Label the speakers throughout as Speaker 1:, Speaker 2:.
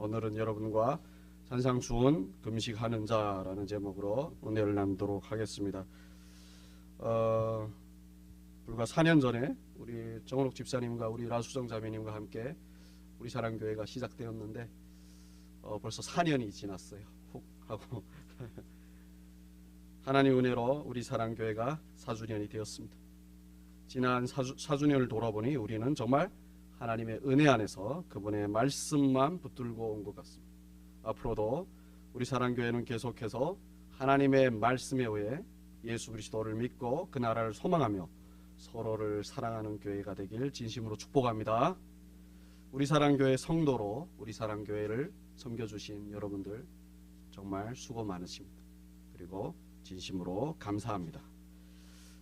Speaker 1: 오늘은 여러분과 산상 주온 금식하는 자라는 제목으로 은혜를 나누도록 하겠습니다. 어, 불과 4년 전에 우리 정원옥 집사님과 우리 라수정 자매님과 함께 우리 사랑교회가 시작되었는데 어, 벌써 4년이 지났어요. 훅 하고 하나님 은혜로 우리 사랑교회가 4주년이 되었습니다. 지난 4주, 4주년을 돌아보니 우리는 정말 하나님의 은혜 안에서 그분의 말씀만 붙들고 온 것 같습니다. 앞으로도 우리 사랑교회는 계속해서 하나님의 말씀에 의해 예수 그리스도를 믿고 그 나라를 소망하며 서로를 사랑하는 교회가 되길 진심으로 축복합니다. 우리 사랑교회 성도로 우리 사랑교회를 섬겨주신 여러분들 정말 수고 많으십니다. 그리고 진심으로 감사합니다.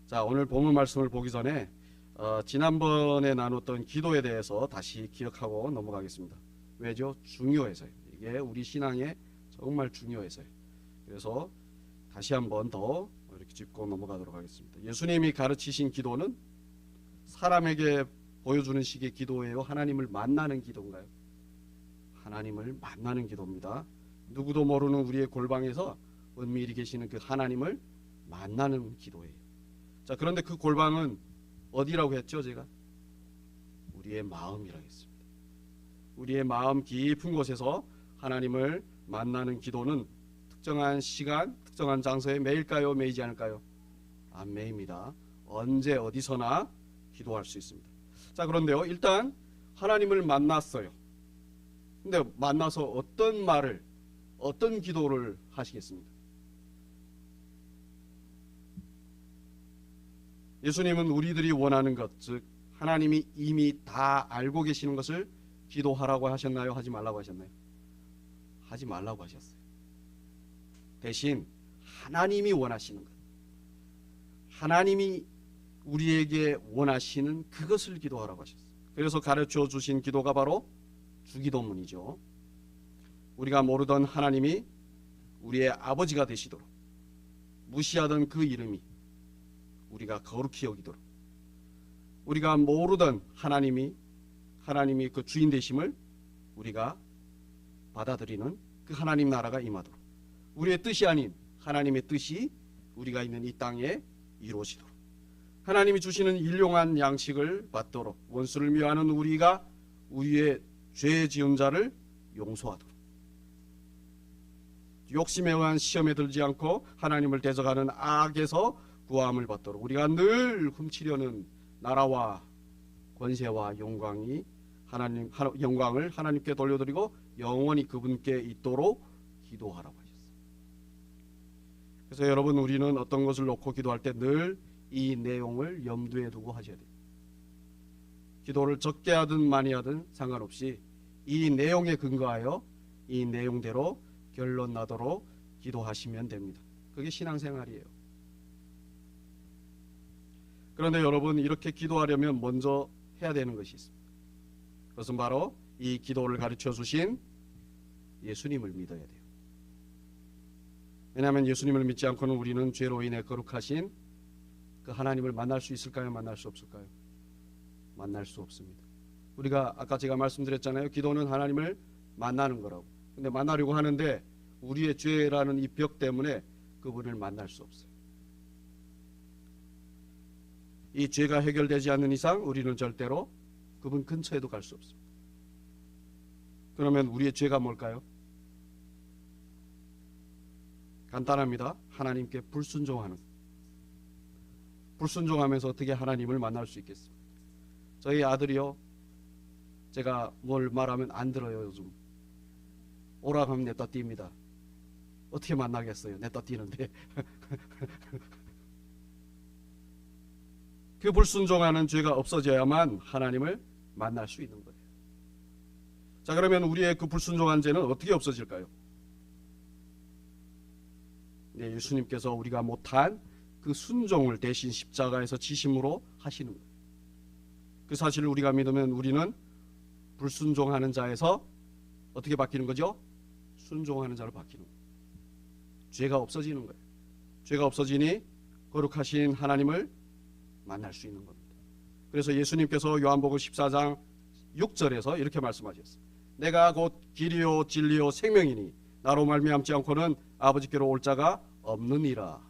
Speaker 1: 자 오늘 본문 말씀을 보기 전에 어, 지난번에 나눴던 기도에 대해서 다시 기억하고 넘어가겠습니다. 왜죠? 중요해서요. 이게 우리 신앙에 정말 중요해서요. 그래서 다시 한번 더 이렇게 짚고 넘어가도록 하겠습니다. 예수님이 가르치신 기도는 사람에게 보여주는 식의 기도예요. 하나님을 만나는 기도인가요? 하나님을 만나는 기도입니다. 누구도 모르는 우리의 골방에서 은밀히 계시는 그 하나님을 만나는 기도예요. 자, 그런데 그 골방은 어디라고 했죠, 제가? 우리의 마음이라고 했습니다. 우리의 마음 깊은 곳에서 하나님을 만나는 기도는 특정한 시간, 특정한 장소에 매일까요, 매이지 않을까요? 안 매입니다. 언제 어디서나 기도할 수 있습니다. 자, 그런데요. 일단 하나님을 만났어요. 근데 만나서 어떤 말을 어떤 기도를 하시겠습니까? 예수님은 우리들이 원하는 것, 즉 하나님이 이미 다 알고 계시는 것을 기도하라고 하셨나요? 하지 말라고 하셨나요? 하지 말라고 하셨어요. 대신 하나님이 원하시는 것, 하나님이 우리에게 원하시는 그것을 기도하라고 하셨어요. 그래서 가르쳐 주신 기도가 바로 주기도문이죠. 우리가 모르던 하나님이 우리의 아버지가 되시도록 무시하던 그 이름이 우리가 거룩히 여기도록. 우리가 모르던 하나님이 하나님이 그 주인 되심을 우리가 받아들이는 그 하나님 나라가 임하도록. 우리의 뜻이 아닌 하나님의 뜻이 우리가 있는 이 땅에 이루어지도록. 하나님이 주시는 일용한 양식을 받도록 원수를 미워하는 우리가 우리의 죄 지은 자를 용서하도록. 욕심에 의한 시험에 들지 않고 하나님을 대적하는 악에서 구함을 받도록 우리가 늘 훔치려는 나라와 권세와 영광이 하나님 하- 영광을 하나님께 돌려드리고 영원히 그분께 있도록 기도하라고 하셨어요. 그래서 여러분 우리는 어떤 것을 놓고 기도할 때 늘 이 내용을 염두에 두고 하셔야 돼요. 기도를 적게 하든 많이 하든 상관없이 이 내용에 근거하여 이 내용대로 결론 나도록 기도하시면 됩니다. 그게 신앙생활이에요. 그런데 여러분 이렇게 기도하려면 먼저 해야 되는 것이 있습니다. 그것은 바로 이 기도를 가르쳐 주신 예수님을 믿어야 돼요. 왜냐하면 예수님을 믿지 않고는 우리는 죄로 인해 거룩하신 그 하나님을 만날 수 있을까요? 만날 수 없을까요? 만날 수 없습니다. 우리가 아까 제가 말씀드렸잖아요. 기도는 하나님을 만나는 거라고. 근데 만나려고 하는데 우리의 죄라는 이 벽 때문에 그분을 만날 수 없어요. 이 죄가 해결되지 않는 이상 우리는 절대로 그분 근처에도 갈 수 없습니다. 그러면 우리의 죄가 뭘까요? 간단합니다. 하나님께 불순종하는. 불순종하면서 어떻게 하나님을 만날 수 있겠습니까? 저희 아들이요. 제가 뭘 말하면 안 들어요, 요즘. 오라 하면 내떠 뜁니다. 어떻게 만나겠어요? 내떠 뛰는데. 그 불순종하는 죄가 없어져야만 하나님을 만날 수 있는 거예요. 자, 그러면 우리의 그 불순종한 죄는 어떻게 없어질까요? 네, 예수님께서 우리가 못한 그 순종을 대신 십자가에서 지심으로 하시는 거예요. 그 사실을 우리가 믿으면 우리는 불순종하는 자에서 어떻게 바뀌는 거죠? 순종하는 자로 바뀌는 거예요. 죄가 없어지는 거예요. 죄가 없어지니 거룩하신 하나님을 만날 수 있는 겁니다. 그래서 예수님께서 요한복음 14장 6절에서 이렇게 말씀하셨어요. 내가 곧 길이요 진리요 생명이니 나로 말미암지 않고는 아버지께로 올 자가 없느니라.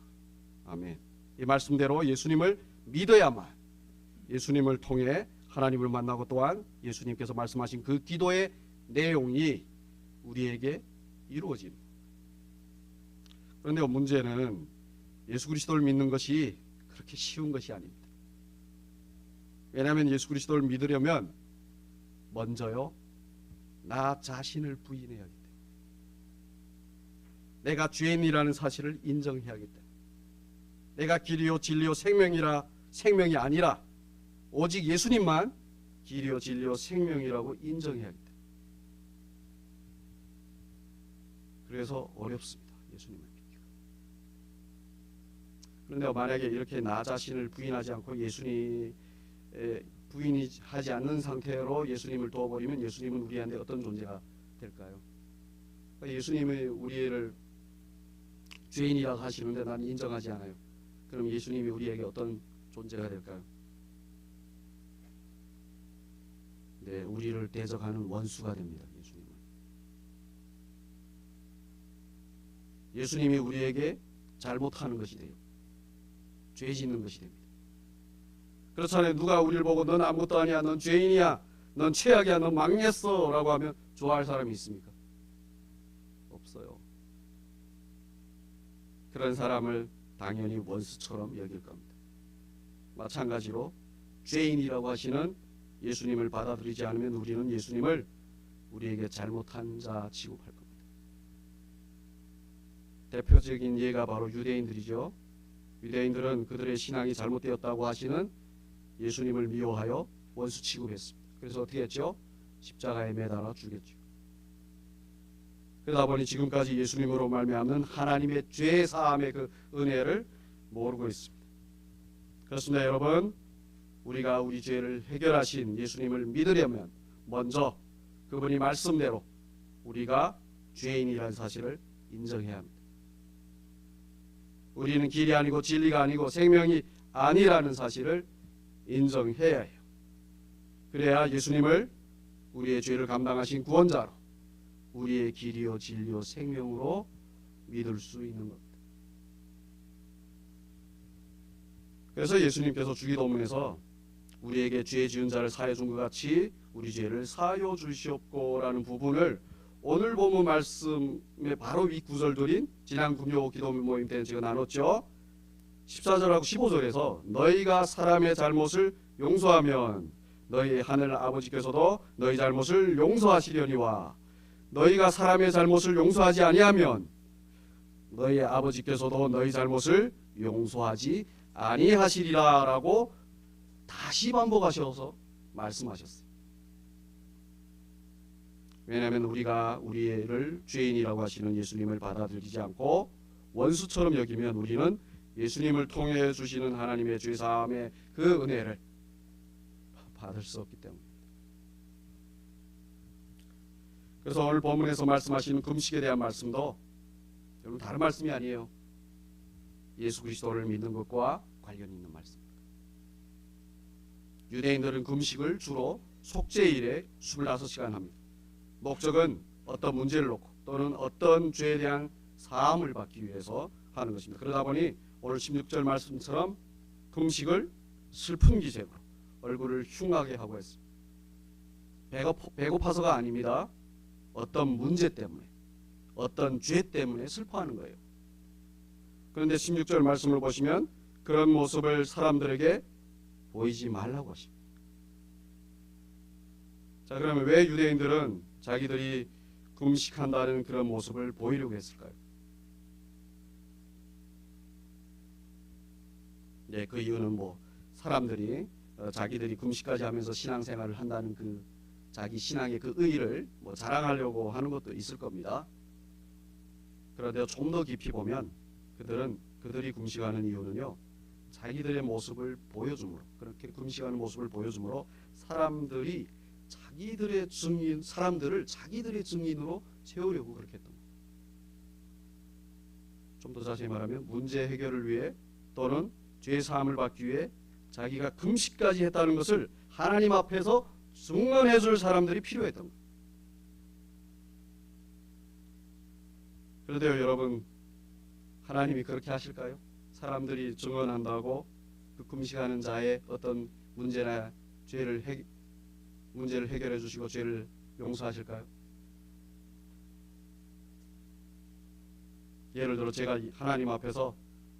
Speaker 1: 아멘. 이 말씀대로 예수님을 믿어야만 예수님을 통해 하나님을 만나고 또한 예수님께서 말씀하신 그 기도의 내용이 우리에게 이루어진. 그런데 문제는 예수 그리스도를 믿는 것이 그렇게 쉬운 것이 아닙니다. 왜냐하면 예수 그리스도를 믿으려면 먼저요 나 자신을 부인해야 하기 내가 죄인이라는 사실을 인정해야 하기 때문에. 내가 길이요 진리요 생명이라 생명이 아니라 오직 예수님만 길이요 진리요 생명이라고 인정해야 하기 때문에. 그래서 어렵습니다 예수님을 믿기가. 그런데 만약에 이렇게 나 자신을 부인하지 않고 예수님 부인이 하지 않는 상태로 예수님을 두어버리면 예수님은 우리한테 어떤 존재가 될까요? 그러니까 예수님이 우리를 죄인이라고 하시는데 나는 인정하지 않아요. 그럼 예수님이 우리에게 어떤 존재가 될까요? 네, 우리를 대적하는 원수가 됩니다. 예수님은. 예수님이 우리에게 잘못하는 것이 돼요. 죄 짓는 것이 됩니다. 그렇잖아요. 누가 우리를 보고 넌 아무것도 아니야. 넌 죄인이야. 넌 최악이야. 넌 망했어. 라고 하면 좋아할 사람이 있습니까? 없어요. 그런 사람을 당연히 원수처럼 여길 겁니다. 마찬가지로 죄인이라고 하시는 예수님을 받아들이지 않으면 우리는 예수님을 우리에게 잘못한 자 취급할 겁니다. 대표적인 예가 바로 유대인들이죠. 유대인들은 그들의 신앙이 잘못되었다고 하시는 예수님을 미워하여 원수 취급했습니다. 그래서 어떻게 했죠? 십자가에 매달아 죽였죠. 그러다 보니 지금까지 예수님으로 말미암는 하나님의 죄 사함의 그 은혜를 모르고 있습니다. 그렇습니다, 여러분. 우리가 우리 죄를 해결하신 예수님을 믿으려면 먼저 그분이 말씀대로 우리가 죄인이라는 사실을 인정해야 합니다. 우리는 길이 아니고 진리가 아니고 생명이 아니라는 사실을 인정해야 해요. 그래야 예수님을 우리의 죄를 감당하신 구원자로 우리의 길이요 진리요 생명으로 믿을 수 있는 겁니다. 그래서 예수님께서 주기도문에서 우리에게 죄 지은 자를 사해 준 것 같이 우리 죄를 사여 주시옵고라는 부분을 오늘 본문 말씀의 바로 위 구절들인 지난 금요 기도 모임 때는 제가 나눴죠. 14절하고 15절에서 너희가 사람의 잘못을 용서하면 너희 하늘 아버지께서도 너희 잘못을 용서하시려니와 너희가 사람의 잘못을 용서하지 아니하면 너희 아버지께서도 너희 잘못을 용서하지 아니하시리라라고 다시 반복하셔서 말씀하셨어요. 왜냐하면 우리가 우리를 죄인이라고 하시는 예수님을 받아들이지 않고 원수처럼 여기면 우리는 예수님을 통해 주시는 하나님의 죄 사함의 그 은혜를 받을 수 없기 때문입니다. 그래서 오늘 본문에서 말씀하시는 금식에 대한 말씀도 여러분 다른 말씀이 아니에요. 예수 그리스도를 믿는 것과 관련 있는 말씀입니다. 유대인들은 금식을 주로 속죄일에 25시간 합니다. 목적은 어떤 문제를 놓고 또는 어떤 죄에 대한 사함을 받기 위해서 하는 것입니다. 그러다 보니 오늘 16절 말씀처럼 금식을 슬픈 기색으로 얼굴을 흉하게 하고 했습니다. 배고파, 배고파서가 아닙니다. 어떤 문제 때문에 어떤 죄 때문에 슬퍼하는 거예요. 그런데 16절 말씀을 보시면 그런 모습을 사람들에게 보이지 말라고 하십니다. 자 그러면 왜 유대인들은 자기들이 금식한다는 그런 모습을 보이려고 했을까요? 네, 그 이유는 뭐 사람들이 어, 자기들이 금식까지 하면서 신앙생활을 한다는 그 자기 신앙의 그 의의를 뭐 자랑하려고 하는 것도 있을 겁니다. 그런데 좀 더 깊이 보면 그들은 그들이 금식하는 이유는요. 자기들의 모습을 보여줌으로 그렇게 금식하는 모습을 보여줌으로 사람들이 자기들의 증인 사람들을 자기들의 증인으로 세우려고 그렇게 했던 거예요. 좀더 자세히 말하면 문제 해결을 위해 또는 죄 사함을 받기 위해 자기가 금식까지 했다는 것을 하나님 앞에서 증언해 줄 사람들이 필요했던 거예요. 그런데요, 여러분 하나님이 그렇게 하실까요? 사람들이 증언한다고 그 금식하는 자의 어떤 문제나 죄를 해, 문제를 해결해 주시고 죄를 용서하실까요? 예를 들어 제가 하나님 앞에서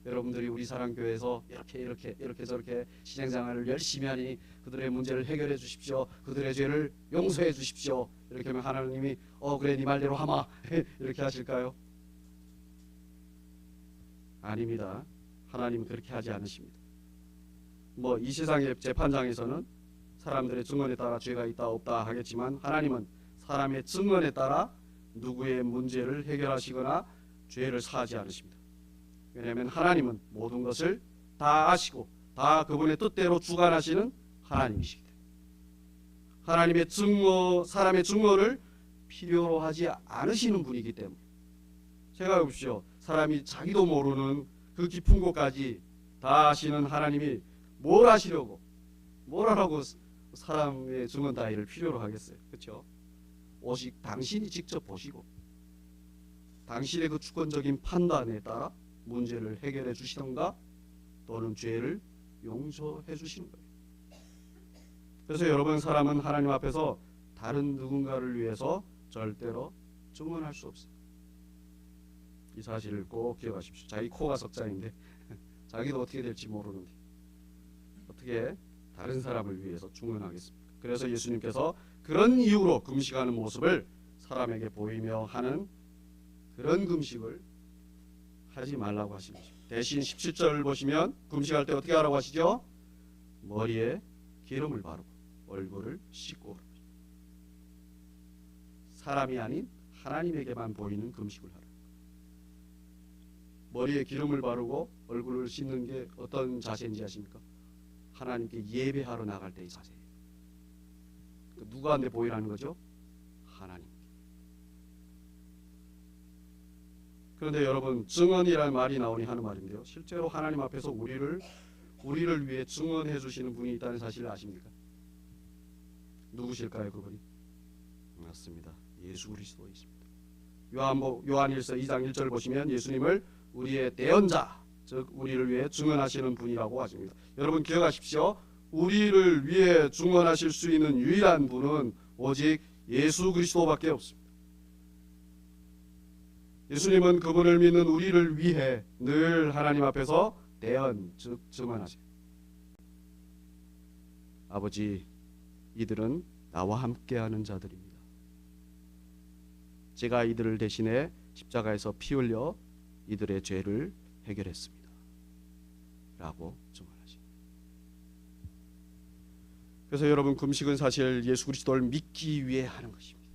Speaker 1: 여러분들이 우리 사랑교회에서 이렇게 이렇게 이렇게 저렇게 신앙생활을 열심히 하니 그들의 문제를 해결해 주십시오. 그들의 죄를 용서해 주십시오. 이렇게 하면 하나님이 어 그래 네 말대로 하마 이렇게 하실까요? 아닙니다. 하나님은 그렇게 하지 않으십니다. 뭐 이 세상의 재판장에서는 사람들의 증언에 따라 죄가 있다 없다 하겠지만 하나님은 사람의 증언에 따라 누구의 문제를 해결하시거나 죄를 사하지 않으십니다. 왜냐하면 하나님은 모든 것을 다 아시고 다 그분의 뜻대로 주관하시는 하나님이시기 때문에 하나님의 증거 사람의 증거를 필요로 하지 않으시는 분이기 때문에 생각해 보십시오. 사람이 자기도 모르는 그 깊은 곳까지 다 아시는 하나님이 뭘 하시려고 뭘 하라고 사람의 증언 따위를 필요로 하겠어요. 그렇죠? 오직 당신이 직접 보시고 당신의 그 주권적인 판단에 따라 문제를 해결해 주시던가 또는 죄를 용서해 주시는 거예요. 그래서 여러분 사람은 하나님 앞에서 다른 누군가를 위해서 절대로 증언할 수 없어요. 이 사실을 꼭 기억하십시오. 자기 코가 석자인데 자기도 어떻게 될지 모르는데 어떻게 다른 사람을 위해서 증언하겠습니까? 그래서 예수님께서 그런 이유로 금식하는 모습을 사람에게 보이며 하는 그런 금식을 하지 말라고 하십니다. 대신 17절을 보시면 금식할 때 어떻게 하라고 하시죠? 머리에 기름을 바르고 얼굴을 씻고. 사람이 아닌 하나님에게만 보이는 금식을 하라. 머리에 기름을 바르고 얼굴을 씻는 게 어떤 자세인지 아십니까? 하나님께 예배하러 나갈 때의 자세예요. 그 누구한테 보이라는 거죠? 하나님. 그런데 여러분 증언이라는 말이 나오니 하는 말인데요. 실제로 하나님 앞에서 우리를 우리를 위해 증언해 주시는 분이 있다는 사실을 아십니까? 누구실까요, 그분이? 맞습니다. 예수 그리스도이십니다. 요한보 요한일서 2장 1절 보시면 예수님을 우리의 대언자, 즉 우리를 위해 증언하시는 분이라고 하십니다. 여러분 기억하십시오. 우리를 위해 증언하실 수 있는 유일한 분은 오직 예수 그리스도밖에 없습니다. 예수님은 그분을 믿는 우리를 위해 늘 하나님 앞에서 대언 즉 증언하세요. 아버지, 이들은 나와 함께하는 자들입니다. 제가 이들을 대신해 십자가에서 피 흘려 이들의 죄를 해결했습니다. 라고 증언하십니다. 그래서 여러분 금식은 사실 예수 그리스도를 믿기 위해 하는 것입니다.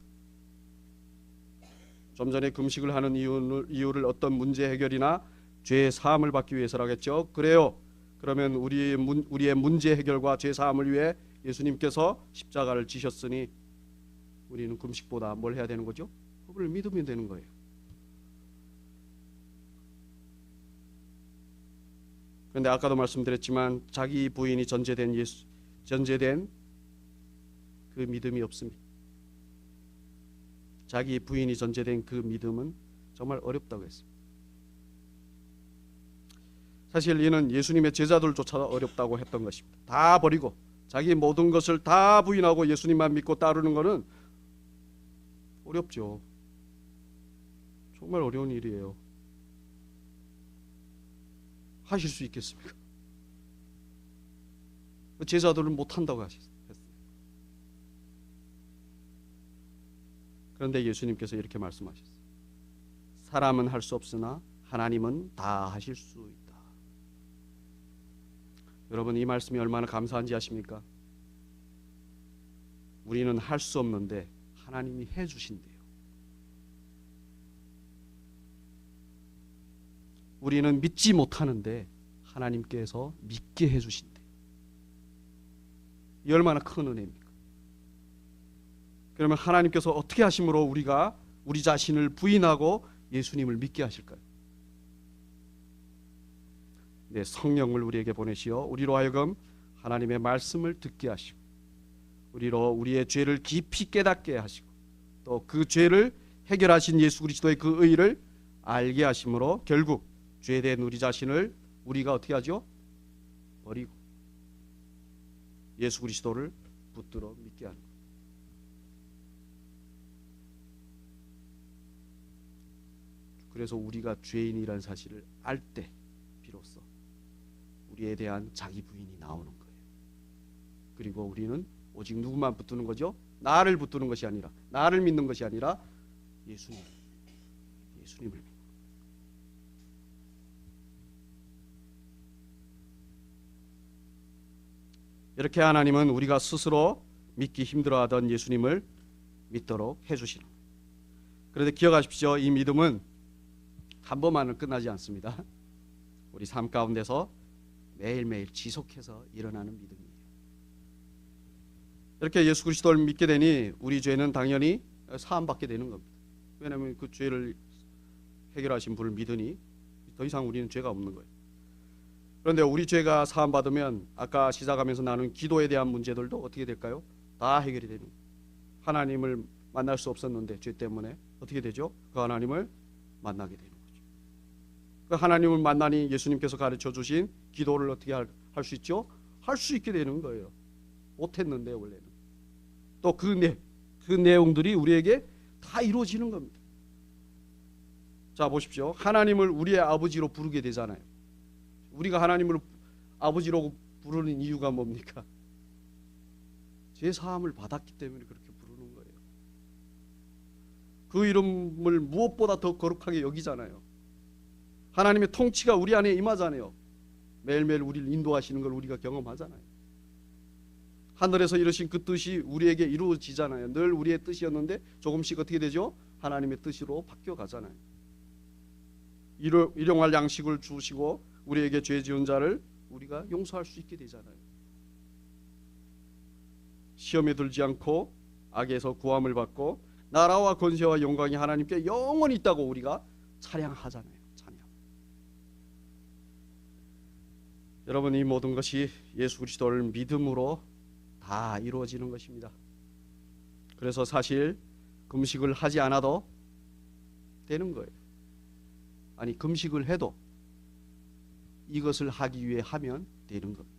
Speaker 1: 좀 전에 금식을 하는 이유를, 이유를 어떤 문제 해결이나 죄 사함을 받기 위해서라겠죠. 그래요. 그러면 우리의, 문, 우리의 문제 해결과 죄 사함을 위해 예수님께서 십자가를 지셨으니 우리는 금식보다 뭘 해야 되는 거죠? 그분을 믿으면 되는 거예요. 그런데 아까도 말씀드렸지만 자기 부인이 전제된 예수 전제된 그 믿음이 없습니다. 자기 부인이 전제된 그 믿음은 정말 어렵다고 했습니다. 사실 이는 예수님의 제자들조차 어렵다고 했던 것입니다. 다 버리고 자기 모든 것을 다 부인하고 예수님만 믿고 따르는 것은 어렵죠. 정말 어려운 일이에요. 하실 수 있겠습니까? 제자들은 못 한다고 하셨어요. 그런데 예수님께서 이렇게 말씀하셨어요. 사람은 할 수 없으나 하나님은 다 하실 수 있다. 여러분 이 말씀이 얼마나 감사한지 아십니까? 우리는 할 수 없는데 하나님이 해 주신대요. 우리는 믿지 못하는데 하나님께서 믿게 해 주신대. 이 얼마나 큰 은혜입니까? 그러면 하나님께서 어떻게 하심으로 우리가 우리 자신을 부인하고 예수님을 믿게 하실까요? 네, 성령을 우리에게 보내시어 우리로 하여금 하나님의 말씀을 듣게 하시고 우리로 우리의 죄를 깊이 깨닫게 하시고 또 그 죄를 해결하신 예수 그리스도의 그 의를 알게 하심으로 결국 대한 우리 자신을 우리가 어떻게 하죠? 버리고 예수 그리스도를 붙들어 믿게 하는 거예요. 그래서 우리가 죄인이라는 사실을 알 때 비로소 우리에 대한 자기 부인이 나오는 거예요. 그리고 우리는 오직 누구만 붙드는 거죠? 나를 붙드는 것이 아니라 나를 믿는 것이 아니라 예수님. 예수님을 믿는 이렇게 하나님은 우리가 스스로 믿기 힘들어하던 예수님을 믿도록 해주시는. 그런데 기억하십시오. 이 믿음은 한 번만은 끝나지 않습니다. 우리 삶 가운데서 매일매일 지속해서 일어나는 믿음이에요. 이렇게 예수 그리스도를 믿게 되니 우리 죄는 당연히 사함 받게 되는 겁니다. 왜냐하면 그 죄를 해결하신 분을 믿으니 더 이상 우리는 죄가 없는 거예요. 그런데 우리 죄가 사함 받으면 아까 시작하면서 나눈 기도에 대한 문제들도 어떻게 될까요? 다 해결이 되는 거예요. 하나님을 만날 수 없었는데 죄 때문에 어떻게 되죠? 그 하나님을 만나게 거죠. 그 하나님을 만나니 예수님께서 가르쳐 주신 기도를 어떻게 할 수 있죠? 할 수 있게 되는 거예요. 못했는데 원래는 또그 내용들이 우리에게 다 이루어지는 겁니다. 자 보십시오. 하나님을 우리의 아버지로 부르게 되잖아요. 우리가 하나님을 아버지로 부르는 이유가 뭡니까? 제 사함을 받았기 때문에 그렇게 부르는 거예요. 그 이름을 무엇보다 더 거룩하게 여기잖아요. 하나님의 통치가 우리 안에 임하잖아요. 매일매일 우리를 인도하시는 걸 우리가 경험하잖아요. 하늘에서 이루신 그 뜻이 우리에게 이루어지잖아요. 늘 우리의 뜻이었는데 조금씩 어떻게 되죠? 하나님의 뜻으로 바뀌어 가잖아요. 일용, 일용할 양식을 주시고 우리에게 죄 지은 자를 우리가 용서할 수 있게 되잖아요. 시험에 들지 않고 악에서 구함을 받고 나라와 권세와 영광이 하나님께 영원히 있다고 우리가 찬양하잖아요. 찬양. 여러분 이 모든 것이 예수 그리스도를 믿음으로 다 이루어지는 것입니다. 그래서 사실 금식을 하지 않아도 되는 거예요. 아니 금식을 해도 이것을 하기 위해 하면 되는 겁니다.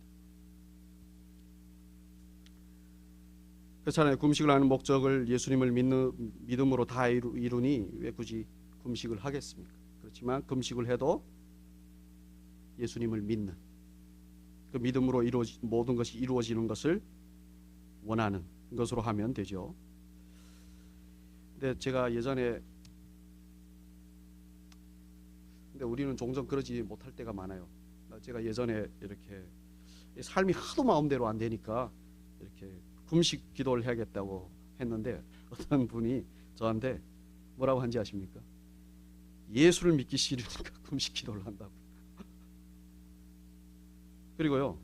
Speaker 1: 그렇잖아요. 금식을 하는 목적을 예수님을 믿는 믿음으로 다 이루, 이루니 왜 굳이 금식을 하겠습니까? 그렇지만 금식을 해도 예수님을 믿는 그 믿음으로 이루어지, 모든 것이 이루어지는 것을 원하는 것으로 하면 되죠. 근데 제가 예전에 근데 우리는 종종 그러지 못할 때가 많아요. 제가 예전에 이렇게 삶이 하도 마음대로 안 되니까 이렇게 금식 기도를 해야겠다고 했는데 어떤 분이 저한테 뭐라고 한지 아십니까? 예수를 믿기 싫으니까 금식 기도를 한다고. 그리고요.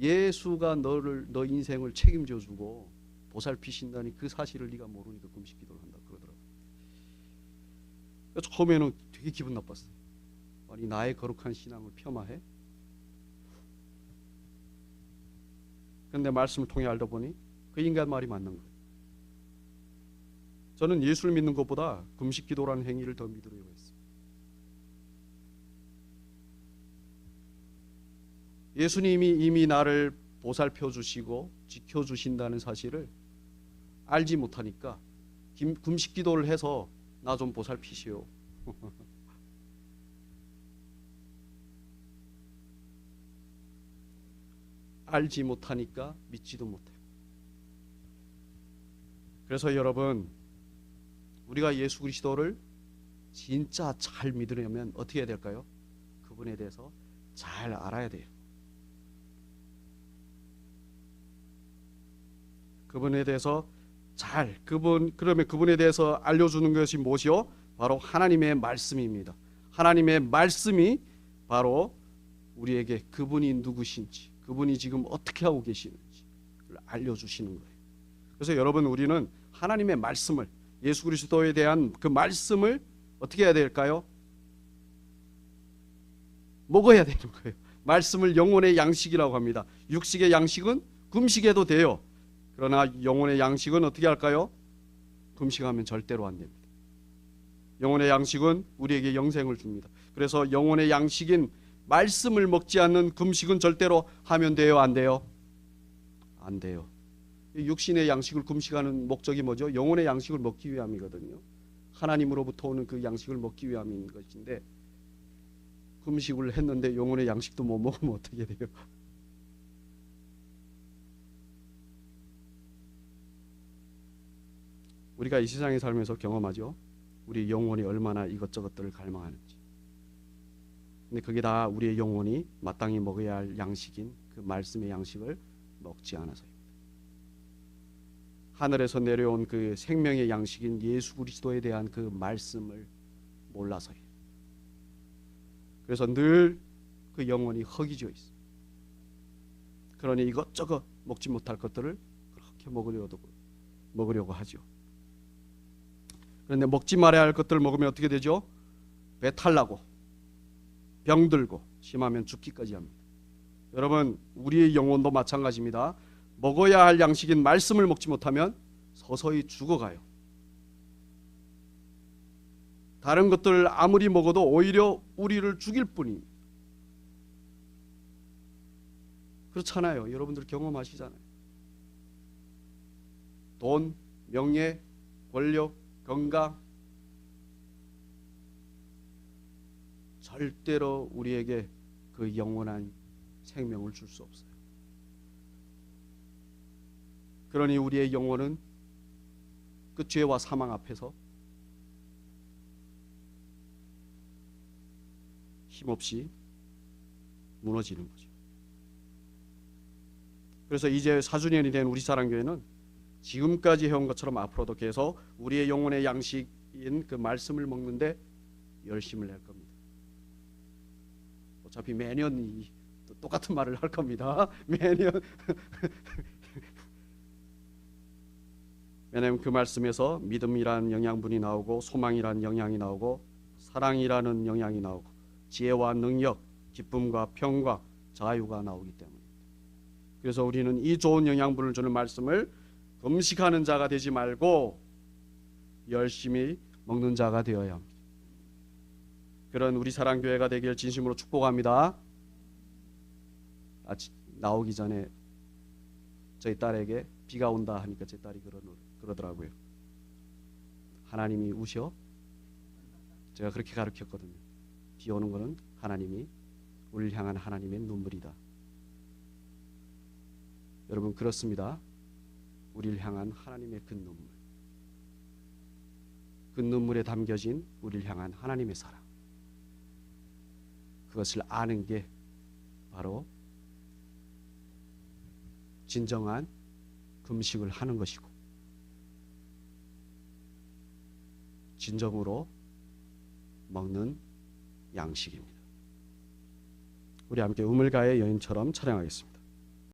Speaker 1: 예수가 너를 너 인생을 책임져 주고 보살피신다니 그 사실을 네가 모르니까 금식 기도를 한다 그러더라고. 처음에는 되게 기분 나빴어요. 아니 나의 거룩한 신앙을 폄하해? 그런데 말씀을 통해 알다 보니 그 인간 말이 맞는 거예요. 저는 예수를 믿는 것보다 금식 기도라는 행위를 더 믿으려고 했어요. 예수님이 이미 나를 보살펴 주시고 지켜 주신다는 사실을 알지 못하니까 김, 금식 기도를 해서 나 좀 보살피시오. 알지 못하니까 믿지도 못해요. 그래서 여러분 우리가 예수 그리스도를 진짜 잘 믿으려면 어떻게 해야 될까요? 그분에 대해서 잘 알아야 돼요. 그분에 대해서 잘 그분 그러면 그분에 대해서 알려주는 것이 무엇이요? 바로 하나님의 말씀입니다. 하나님의 말씀이 바로 우리에게 그분이 누구신지, 그분이 지금 어떻게 하고 계시는지 알려주시는 거예요. 그래서 여러분 우리는 하나님의 말씀을 예수 그리스도에 대한 그 말씀을 어떻게 해야 될까요? 먹어야 되는 거예요. 말씀을 영혼의 양식이라고 합니다. 육식의 양식은 금식해도 돼요. 그러나 영혼의 양식은 어떻게 할까요? 금식하면 절대로 안 됩니다. 영혼의 양식은 우리에게 영생을 줍니다. 그래서 영혼의 양식인 말씀을 먹지 않는 금식은 절대로 하면 돼요, 안 돼요? 안 돼요. 이 육신의 양식을 금식하는 목적이 뭐죠? 영혼의 양식을 먹기 위함이거든요. 하나님으로부터 오는 그 양식을 먹기 위함인 것인데 금식을 했는데 영혼의 양식도 못 먹으면 어떻게 돼요? 우리가 이 세상에 살면서 경험하죠. 우리 영혼이 얼마나 이것저것들을 갈망하는지. 근데 그게 다 우리의 영혼이 마땅히 먹어야 할 양식인 그 말씀의 양식을 먹지 않아서입니다. 하늘에서 내려온 그 생명의 양식인 예수 그리스도에 대한 그 말씀을 몰라서예요. 그래서 늘 그 영혼이 허기져 있어. 그러니 이것저것 먹지 못할 것들을 그렇게 먹으려고 먹으려고 하죠. 그런데 먹지 말아야 할 것들을 먹으면 어떻게 되죠? 배탈 나고 병들고 심하면 죽기까지 합니다. 여러분 우리의 영혼도 마찬가지입니다. 먹어야 할 양식인 말씀을 먹지 못하면 서서히 죽어가요. 다른 것들 아무리 먹어도 오히려 우리를 죽일 뿐입니다. 그렇잖아요. 여러분들 경험하시잖아요. 돈, 명예, 권력, 건강 절대로 우리에게 그 영원한 생명을 줄 수 없어요. 그러니 우리의 영혼은 그 죄와 사망 앞에서 힘없이 무너지는 거죠. 그래서 이제 4주년이 된 우리 사랑교회는 지금까지 해온 것처럼 앞으로도 계속 우리의 영혼의 양식인 그 말씀을 먹는데 열심을 낼 겁니다. 어차피 매년 이 똑같은 말을 할 겁니다. 매년 왜냐하면 그 말씀에서 믿음이라는 영양분이 나오고 소망이라는 영향이 나오고 사랑이라는 영향이 나오고 지혜와 능력, 기쁨과 평과 자유가 나오기 때문입니다. 그래서 우리는 이 좋은 영양분을 주는 말씀을 금식하는 자가 되지 말고 열심히 먹는 자가 되어야 합니다. 그런 우리 사랑 교회가 되길 진심으로 축복합니다. 아, 나오기 전에 저희 딸에게 비가 온다 하니까 제 딸이 그러, 그러더라고요. 하나님이 우셔? 제가 그렇게 가르쳤거든요. 비 오는 거는 하나님이 우리를 향한 하나님의 눈물이다. 여러분 그렇습니다. 우리를 향한 하나님의 그 눈물. 그 눈물에 담겨진 우리를 향한 하나님의 사랑. 그것을 아는 게 바로 진정한 금식을 하는 것이고 진정으로 먹는 양식입니다. 우리 함께 우물가의 여인처럼 찬양하겠습니다.